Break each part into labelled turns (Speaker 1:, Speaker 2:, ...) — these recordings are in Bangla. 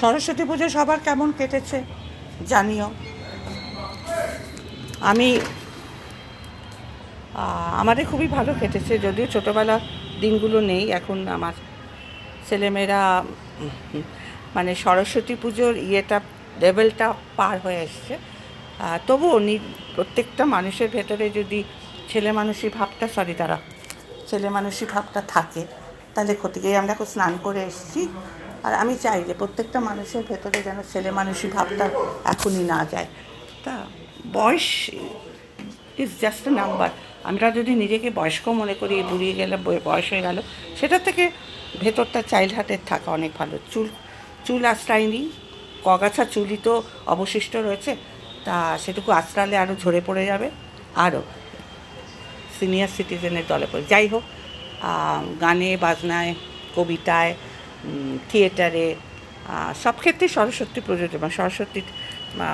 Speaker 1: সরস্বতী পুজো সবার কেমন কেটেছে, জানিও। আমি আমাদের খুবই ভালো কেটেছে, যদিও ছোটোবেলা দিনগুলো নেই, এখন আমার ছেলেমেয়েরা মানে সরস্বতী পুজোর ইয়েটা, লেভেলটা পার হয়ে এসছে। তবুও প্রত্যেকটা মানুষের ভেতরে যদি ছেলে মানুষই ভাবটা সরি তারা ছেলে মানুষই ভাবটা থাকে, তাহলে ক্ষতি আমরা স্নান করে এসেছি। আর আমি চাই যে প্রত্যেকটা মানুষের ভেতরে যেন ছেলে মানুষই ভাবটা এখনই না যায়। তা বয়স ইজ জাস্ট এ নাম্বার আমরা যদি নিজেকে বয়স্ক মনে করি, বুড়িয়ে গেলে বয়স হয়ে গেল, সেটা থেকে ভেতরটা চাইল্ড হার্টের থাকা অনেক ভালো। চুল চুল আশ্রায়নি কগাছা চুলই তো অবশিষ্ট রয়েছে, তা সেটুকু আশ্রালে আরও ঝরে পড়ে যাবে আরও সিনিয়র সিটিজেনের দলে পড়ে যাই হোক গানে, বাজনায়, কবিতায় থিয়েটারে সব ক্ষেত্রেই সরস্বতী প্রযোজ্য মানে সরস্বতী,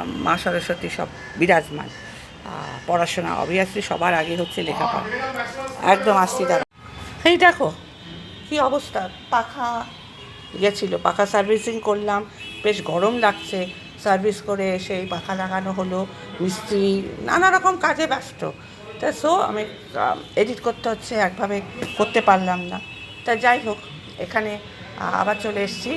Speaker 1: মা- সরস্বতী সব বিরাজমান। পড়াশোনা অবভিয়াসলি সবার আগে হচ্ছে লেখাপড়া। একদম আসছি দাঁড়া এই দেখো, কী অবস্থা? পাখা গেছিল, পাখা সার্ভিসিং করলাম, বেশ গরম লাগছে। সার্ভিস করে এসে এই পাখা লাগানো হলো, মিস্ত্রি নানা রকম কাজে ব্যস্ত। তা সো আমি এডিট করতে হচ্ছে, একভাবে করতে পারলাম না। তা যাই হোক, এখানে আবার চলে এসেছি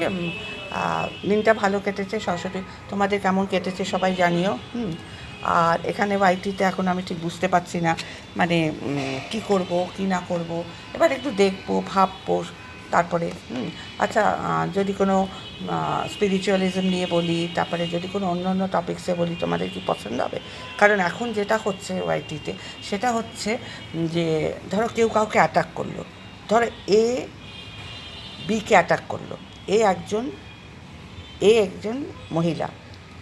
Speaker 1: দিনটা ভালো কেটেছে, সরস্বতী, তোমাদের কেমন কেটেছে সবাই জানিও, হুম? আর এখানে ওয়াইটিতে এখন আমি ঠিক বুঝতে পারছি না মানে কি করব, কি না করব, এবার একটু দেখব, ভাববো, তারপরে আচ্ছা যদি কোনো স্পিরিচুয়ালিজম নিয়ে বলি, তারপরে যদি কোনো অন্য অন্য টপিক্সে বলি, তোমাদের কি পছন্দ হবে? কারণ এখন যেটা হচ্ছে ওয়াইটিতে সেটা হচ্ছে যে, ধরো কেউ কাউকে অ্যাটাক করল, ধরো এ বিকে অ্যাটাক করল। এ একজন এ একজন মহিলা।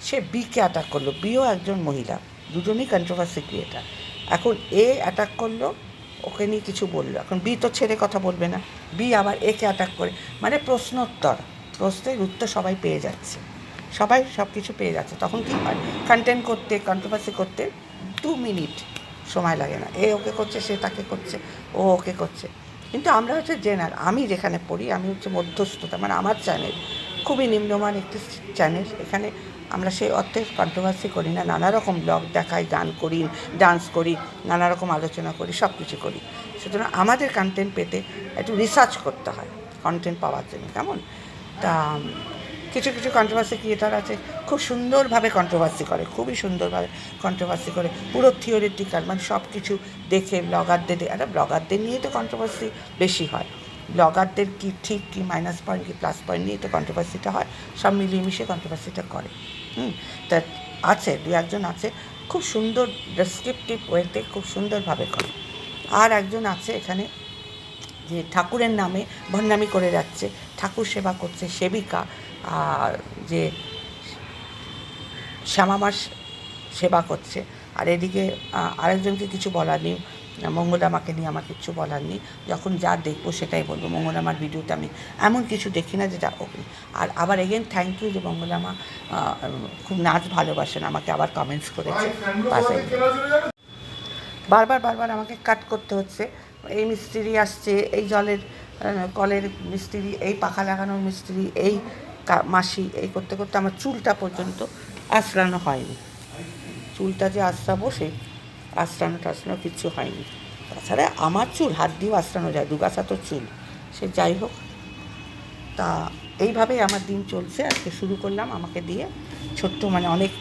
Speaker 1: সে বিকে অ্যাটাক করল। বিও একজন মহিলা। দুজনেই কন্ট্রোভার্সি ক্রিয়েটার এখন এ অ্যাটাক করল, ওকে নিয়ে কিছু বলল। এখন বি তো ছেড়ে কথা বলবে না। বি আবার একে অ্যাটাক করে। মানে প্রশ্নোত্তর। প্রশ্নের উত্তর সবাই পেয়ে যাচ্ছে। সবাই সব কিছু পেয়ে যাচ্ছে। তখন কী হয়? কন্টেন্ট করতে কন্ট্রোভার্সি করতে টু মিনিট সময় লাগে না। এ ওকে করছে, সে তাকে করছে, ও ওকে করছে। কিন্তু আমরা হচ্ছে জেনার আমি যেখানে পড়ি, আমি হচ্ছে মধ্যস্থতা মানে আমার চ্যানেল খুবই নিম্নমান একটি চ্যানেল এখানে আমরা সেই অর্থে কন্ট্রোভার্সি করি না নানা রকম ব্লগ দেখাই, গান করি ডান্স করি নানা রকম আলোচনা করি সব কিছু করি। সুতরাং আমাদের কন্টেন্ট পেতে একটু রিসার্চ করতে হয় কন্টেন্ট পাওয়ার জন্য, কেমন? তা কিছু কিছু কন্ট্রোভার্সি ক্রিয়েটার আছে, খুব সুন্দরভাবে কন্ট্রোভার্সি করে, খুবই সুন্দরভাবে কন্ট্রোভার্সি করে, পুরো থিওরিটিক্যাল মানে সব কিছু দেখে ব্লগারদের আরে ব্লগারদের নিয়ে তো কন্ট্রোভার্সি বেশি হয়। ব্লগারদের কি ঠিক, কি মাইনাস পয়েন্ট কি প্লাস পয়েন্ট নিয়ে তো কন্ট্রোভার্সিটা হয়, সব মিলিয়ে মিশিয়ে কন্ট্রোভার্সিটা করে। হুম, তা আছে, দু একজন আছে, খুব সুন্দর ডেসক্রিপটিভ ওয়েতে খুব সুন্দরভাবে করে। আর একজন আছে এখানে, যে ঠাকুরের নামে ভণ্ডামি করে যাচ্ছে, ঠাকুর সেবা করছে, সেবিকা আর যে শ্যামামার সেবা করছে। আর এদিকে আরেকজনকে কিছু বলার নেই। মঙ্গলামাকে নিয়ে আমার কিছু বলার নেই। যখন যা দেখব সেটাই বলব। মঙ্গলামার ভিডিওতে আমি এমন কিছু দেখি না যেটা ওকে আর আবার এগেন থ্যাংক ইউ যে মঙ্গলামা খুব নাচ ভালোবাসেন, আমাকে আবার কমেন্টস করেছে। বারবার বারবার আমাকে কাট করতে হচ্ছে। এই মিস্ত্রি আসছে, এই জলের কলের মিস্ত্রি, এই পাখা লাগানোর মিস্ত্রি, এই মাসি এই করতে করতে আমার চুলটা পর্যন্ত আশ্রানো হয়নি। চুলটা যে আশ্রাবো সেই আশ্রানো টাশ্রানো কিচ্ছু হয়নি। তাছাড়া আমার চুল, হাত দিয়েও আশ্রানো যায় দুগাছা তো চুল। সে যাই হোক, তা এইভাবেই আমার দিন চলছে। আজকে শুরু করলাম আমাকে দিয়ে ছোট্ট মানে অনেক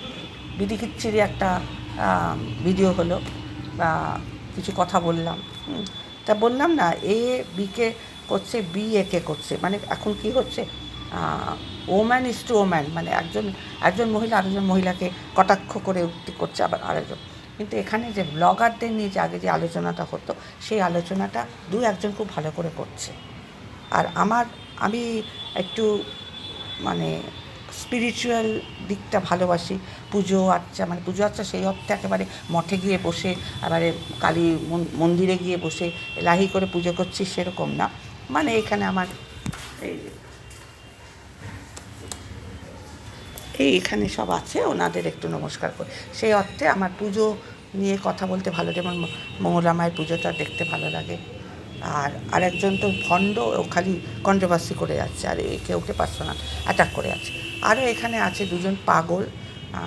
Speaker 1: বিদিকিচ্ছিরি একটা ভিডিও হলো বা কিছু কথা বললাম। তা বললাম না, এ বিকে করছে, বি একে করছে। মানে এখন কি হচ্ছে? ওম্যান ইজ টু ওম্যান মানে একজন একজন মহিলা আরেকজন মহিলাকে কটাক্ষ করে উক্তি করছে আবার আরেকজন। কিন্তু এখানে যে ব্লগারদের নিয়ে যে আগে যে আলোচনাটা হতো, সেই আলোচনাটা দু একজন খুব ভালো করে করছে। আর আমার, আমি একটু মানে স্পিরিচুয়াল দিকটা ভালোবাসি। পুজো আচ্ছা মানে পুজো আচ্ছা সেই অর্থে একেবারে মঠে গিয়ে বসে, এবারে কালী মন- মন্দিরে গিয়ে বসে লাহি করে পুজো করছি সেরকম না। মানে এখানে আমার এই এই এখানে সব আছে, ওনাদের একটু নমস্কার করে। সেই অর্থে আমার পুজো নিয়ে কথা বলতে ভালো যেমন ম- মঙ্গলা মায়ের পুজোটা দেখতে ভালো লাগে। আর আরেকজন তো ভণ্ড, ও খালি কন্ট্রোভার্সি করে যাচ্ছে, আর একে ওকে পার্সোনাল অ্যাটাক করে আছে আরও এখানে আছে দুজন পাগল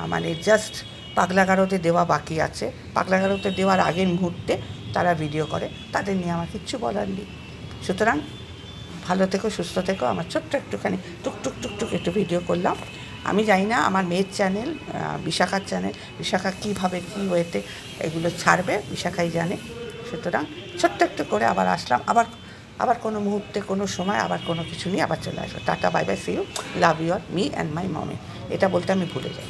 Speaker 1: মানে জাস্ট পাগলাগারোতে দেওয়া বাকি আছে। পাগলাগারোতে দেওয়ার আগের মুহূর্তে তারা ভিডিও করে, তাদের নিয়ে আমার কিচ্ছু বলার নেই। সুতরাং ভালো থেকো, সুস্থ থেকো, আমার ছোট্ট একটুখানি টুক টুক টুক টুক একটু ভিডিও করলাম। আমি জানি না, আমার মেয়ের চ্যানেল বিশাখার চ্যানেল বিশাখা কীভাবে কী ওয়েতে এগুলো ছাড়বে, বিশাখাই জানে। সুতরাং ছোট্ট একটু করে আবার আসলাম, আবার আবার কোনো মুহূর্তে, কোনো সময়, আবার কোনো কিছু নিয়ে আবার চলে আসব। Tata bye bye see you love your me and my mommy এটা বলতে আমি ভুলে যাই।